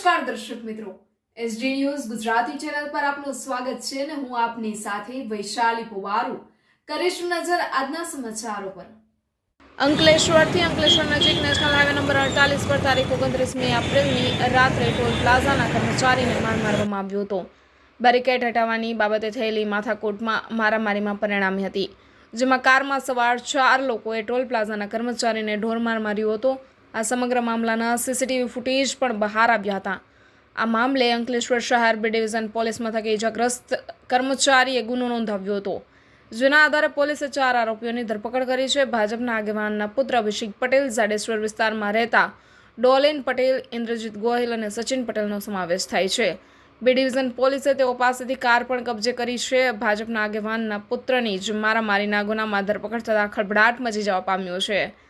નમસ્કાર દર્શક મિત્રો. એસડી ન્યૂઝ ગુજરાતી ચેનલ પર આપનું સ્વાગત છે અને હું આપની સાથે વૈશાલી પુવારુ. કરીશું નજર આજના સમાચારો પર. અંકલેશ્વરથી અંકલેશ્વર નજીક નેશનલ હાઈવે નંબર અડતાલીસ પર તારીખ ઓગણત્રીસમી એપ્રિલની રાત્રે ટોલ પ્લાઝાના કર્મચારીને માર મારવામાં આવ્યો હતો. બેરિકેડ હટાવવાની બાબતે થયેલી માથાકોટમાં મારામારીમાં પરિણામી હતી, જેમાં કારમાં સવાર ચાર લોકોએ ટોલ પ્લાઝાના કર્મચારીને ઢોરમાર માર્યો હતો. આ સમગ્ર મામલાના સીસીટીવી ફૂટેજ પણ બહાર આવ્યા હતા. આ મામલે અંકલેશ્વર શહેર બે ડિવિઝન પોલીસ મથકે ઇજાગ્રસ્ત કર્મચારીએ ગુનો નોંધાવ્યો હતો. જેના આધારે પોલીસે ચાર આરોપીઓની ધરપકડ કરી છે. ભાજપના આગેવાનના પુત્ર અભિષેક પટેલ, જાડેશ્વર વિસ્તારમાં રહેતા ડોલેન પટેલ, ઇન્દ્રજીત ગોહિલ અને સચિન પટેલનો સમાવેશ થાય છે. બે ડિવિઝન પોલીસે તેઓ પાસેથી કાર પણ કબજે કરી છે. ભાજપના આગેવાનના પુત્રની જ મારામારીના ગુનામાં ધરપકડ થતાં ખળભળાટ મચી જવા પામ્યો છે.